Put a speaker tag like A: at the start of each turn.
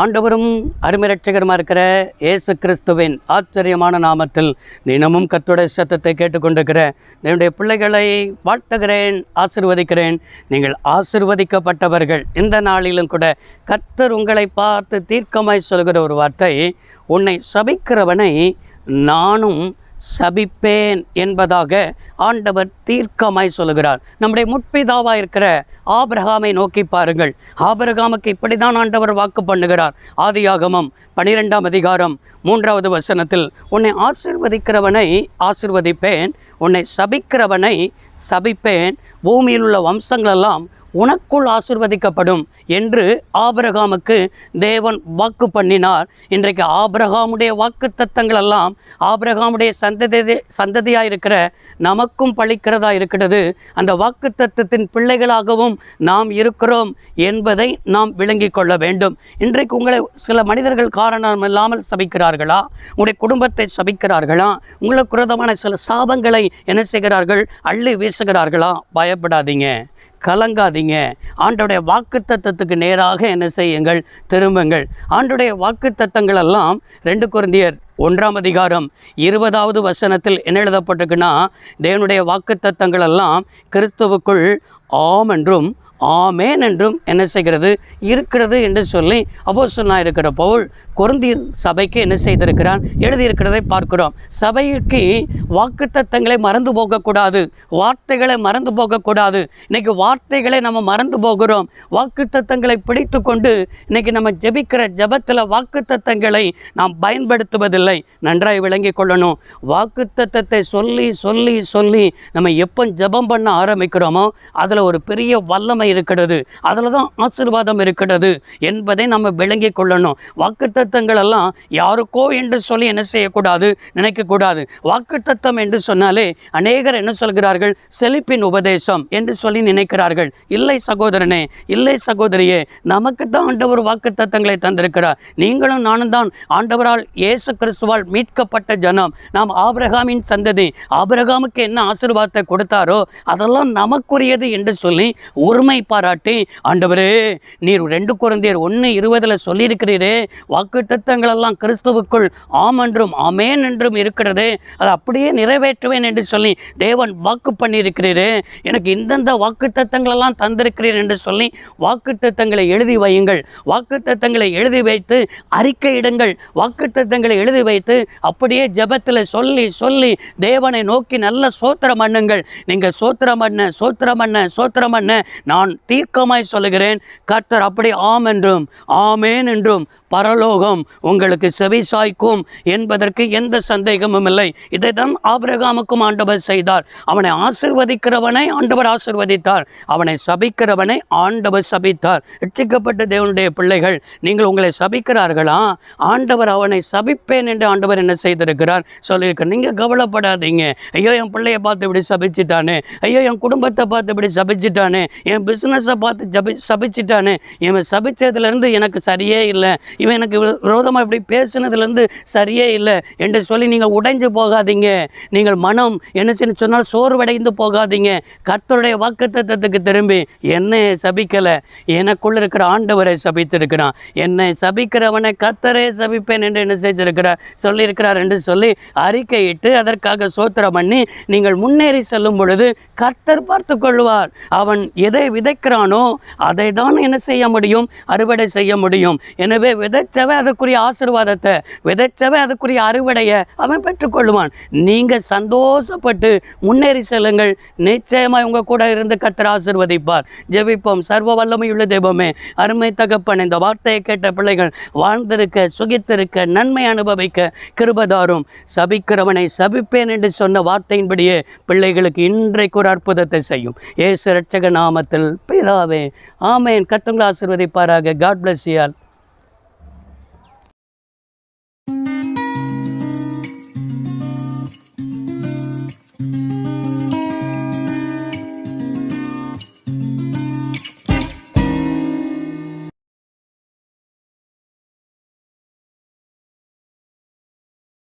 A: ஆண்டவரும் அருமிரட்சகருமா இருக்கிற இயேசு கிறிஸ்துவின் ஆச்சரியமான நாமத்தில் தினமும் கத்துடைய சத்தத்தை கேட்டுக்கொண்டிருக்கிற என்னுடைய பிள்ளைகளை வாழ்த்துகிறேன் ஆசிர்வதிக்கிறேன். நீங்கள் ஆசிர்வதிக்கப்பட்டவர்கள். இந்த நாளிலும் கூட கர்த்தர் உங்களை பார்த்து தீர்க்கமாய் சொல்கிற ஒரு வார்த்தை உன்னை சபிக்கிறவனை நானும் சபிப்பேன் என்பதாக ஆண்டவர் தீர்க்கமாய் சொல்லுகிறார். நம்முடைய முற்பிதாவாக இருக்கிற ஆபிரகாமை நோக்கி பாருங்கள். ஆபிரகாமுக்கு இப்படி தான் ஆண்டவர் வாக்கு பண்ணுகிறார். ஆதியாகமம் பனிரெண்டாம் அதிகாரம் மூன்றாவது வசனத்தில் உன்னை ஆசிர்வதிக்கிறவனை ஆசிர்வதிப்பேன் உன்னை சபிக்கிறவனை சபிப்பேன் பூமியில் உள்ள வம்சங்களெல்லாம் உனக்குள் ஆசிர்வதிக்கப்படும் என்று ஆபிரகாமுக்கு தேவன் வாக்கு பண்ணினார். இன்றைக்கு ஆபிரகாமுடைய வாக்கு தத்தங்கள் எல்லாம் ஆபிரகாமுடைய சந்ததி சந்ததியாக இருக்கிற நமக்கும் பழிக்கிறதா இருக்கிறது. அந்த வாக்கு தத்துவத்தின் பிள்ளைகளாகவும் நாம் இருக்கிறோம் என்பதை நாம் விளங்கிக் கொள்ள வேண்டும். இன்றைக்கு உங்களை சில மனிதர்கள் காரணம் இல்லாமல் சபிக்கிறார்களா? உங்களுடைய குடும்பத்தை சபிக்கிறார்களா? உங்களுக்கு சில சாபங்களை என்ன செய்கிறார்கள்? அள்ளி வீசுகிறார்களா? பயப்படாதீங்க. கலங்காதீங்க. ஆண்டுடைய வாக்கு தத்தத்துக்கு நேராக என்ன செய்யுங்கள்? திரும்புங்கள். ஆண்டுடைய வாக்கு தத்தங்களெல்லாம் ரெண்டு குருந்தியர் ஒன்றாம் அதிகாரம் இருபதாவது வசனத்தில் என்ன எழுதப்பட்டிருக்குன்னா தேவனுடைய வாக்கு தத்தங்களெல்லாம் கிறிஸ்துவுக்குள் ஆம் என்றும் ஆமேன் என்றும் என்ன செய்கிறது? இருக்கிறது என்று சொல்லி அப்போஸ்தலனாக இருக்கிற பவுல் குருந்தி சபைக்கு என்ன செய்திருக்கிறான்? எழுதியிருக்கிறதை பார்க்கிறோம். சபைக்கு வாக்குத்தத்தங்களை மறந்து போகக்கூடாது. வார்த்தைகளை மறந்து போகக்கூடாது. இன்னைக்கு வார்த்தைகளை நம்ம மறந்து போகிறோம். வாக்குத்தத்தங்களை பிடித்து கொண்டு இன்னைக்கு நம்ம ஜெபிக்கிற ஜெபத்தில் வாக்குத்தத்தங்களை நாம் பயன்படுத்துவதில்லை. நன்றாய் விளங்கி கொள்ளணும். வாக்குத்தத்தத்தை சொல்லி சொல்லி சொல்லி நம்ம எப்போ ஜெபம் பண்ண ஆரம்பிக்கிறோமோ அதில் ஒரு பெரிய வல்லமை இருக்கிறது. அதில் தான் ஆசீர்வாதம் இருக்கிறது என்பதை நம்ம விளங்கி கொள்ளணும். வாக்குத்தத்தங்கள் எல்லாம் யாருக்கோ என்று சொல்லி என்ன செய்யக்கூடாது? நினைக்கக்கூடாது. வாக்குத்தத்தம் என்று சொன்னாலே அநேகர் என்ன சொல்கிறார்கள்? செழிப்பின் உபதேசம் என்று சொல்லி நினைக்கிறார்கள். இல்லை சகோதரனே இல்லை சகோதரியே நமக்கு தான் ஆண்டவர் வாக்குத்தத்தங்களை தந்திருக்கிறார். நீங்களும் நானும் தான் ஆண்டவரால் இயேசு கிறிஸ்துவால் மீட்கப்பட்ட ஜனம். நாம் ஆபிரகாமின் சந்ததி ஆபிரகாமுக்கு என்ன ஆசீர்வாதத்தை கொடுத்தாரோ அதெல்லாம் நமக்குரியது என்று சொல்லி உரிமை பாராட்டி ஆண்டவரே நீர் ரெண்டு குழந்தையர் ஒன்று இருபதில் சொல்லியிருக்கிறீரே வாக்கு திட்டங்களெல்லாம் கிறிஸ்துவுக்குள் ஆம் என்றும் ஆமேன் என்றும் இருக்கிறது அதை அப்படியே நிறைவேற்றுவேன் என்று சொல்லி தேவன் வாக்கு பண்ணியிருக்கிறீரே எனக்கு இந்தந்த வாக்கு திட்டங்களெல்லாம் தந்திருக்கிறீர் என்று சொல்லி வாக்குத்தத்தங்களை எழுதி வையுங்கள். வாக்குத்தத்தங்களை எழுதி வைத்து அறிக்கையிடுங்கள் வாக்குத்தத்தங்களை எழுதி வைத்து அப்படியே ஜபத்தில் சொல்லி சொல்லி தேவனை நோக்கி நல்ல சோத்திரம் பண்ணுங்கள். நீங்கள் சோத்திரம் பண்ண சோத்திரம் பண்ண சோத்திரம் பண்ண நான் தீர்க்கமாய் சொல்லுகிறேன். கர்த்தர் அப்படி ஆம் என்றும் ஆமேன் என்றும் பரலோகம் உங்களுக்கு செவி சாய்க்கும் என்பதற்கு எந்த சந்தேகமும் இல்லை. இதை தான் ஆபிரகாமுக்கும் ஆண்டவர் செய்தார். அவனை ஆசிர்வதிக்கிறவனை ஆண்டவர் ஆசிர்வதித்தார். அவனை சபிக்கிறவனை ஆண்டவர் சபித்தார். ரட்சிக்கப்பட்ட தேவனுடைய பிள்ளைகள் நீங்கள் உங்களை சபிக்கிறார்களா? ஆண்டவர் அவனை சபிப்பேன் என்று ஆண்டவர் என்ன செய்திருக்கிறார்? சொல்லியிருக்கார் நீங்கள் கவலைப்படாதீங்க. ஐயோ என் பிள்ளைய பார்த்து இப்படி சபிச்சிட்டானே. ஐயோ என் குடும்பத்தை பார்த்து இப்படி சபிச்சிட்டானே. என் பிஸ்னஸை பார்த்து ஜபி சபிச்சிட்டானே. இவன் சபிச்சதுலேருந்து எனக்கு சரியே இல்லை. இவன் எனக்கு விரோதமாக இப்படி பேசுனதுலேருந்து சரியே இல்லை. என்று சொல்லி நீங்கள் உடைஞ்சு போகாதீங்க. நீங்கள் மனம் என்ன செய்யணும் சொன்னால் சோர்வடைந்து போகாதீங்க. கர்த்தருடைய வாக்குத்தத்துக்கு திரும்பி என்னை சபிக்கலை. எனக்குள்ளே இருக்கிற ஆண்டவரை சபித்திருக்கிறான். என்னை சபிக்கிறவனை கர்த்தரே சபிப்பேன் என்று என்ன செய்திருக்கிறார்? சொல்லியிருக்கிறார் என்று சொல்லி அறிக்கையிட்டு அதற்காக சோத்திரம் பண்ணி நீங்கள் முன்னேறி செல்லும் பொழுது கர்த்தர் பார்த்து கொள்வார். அவன் எதை விதைக்கிறானோ அதை தான் என்ன செய்ய முடியும்? அறுவடை செய்ய முடியும். எனவே விதைச்சவன் அதற்குரிய ஆசீர்வாதத்தை விதைச்சவன் அதற்குரிய அறுவடையை அவன் பெற்றுக்கொள்வான் நீங்கள் சந்தோஷப்பட்டு முன்னேறி செல்லுங்கள். நிச்சயமாக உங்கள் கூட இருந்து கத்தர் ஆசிர்வதிப்பார். ஜெபிப்போம். சர்வ வல்லமையுள்ள தெய்வமே அருமை தகப்பன் இந்த வார்த்தையை கேட்ட பிள்ளைகள் வாழ்ந்திருக்க சுகித்திருக்க நன்மை அனுபவிக்க கிருபதாரும் சபிக்கிறவனை சபிப்பேன் என்று சொன்ன வார்த்தையின்படியே பிள்ளைகளுக்கு இன்றைக்கு ஒரு அற்புதத்தை செய்யும். ஏசு ரட்சக நாமத்தில் பிதாவே ஆமேன். கத்தங்களை ஆசிர்வதிப்பாராக. காட் பிளஸ் யால்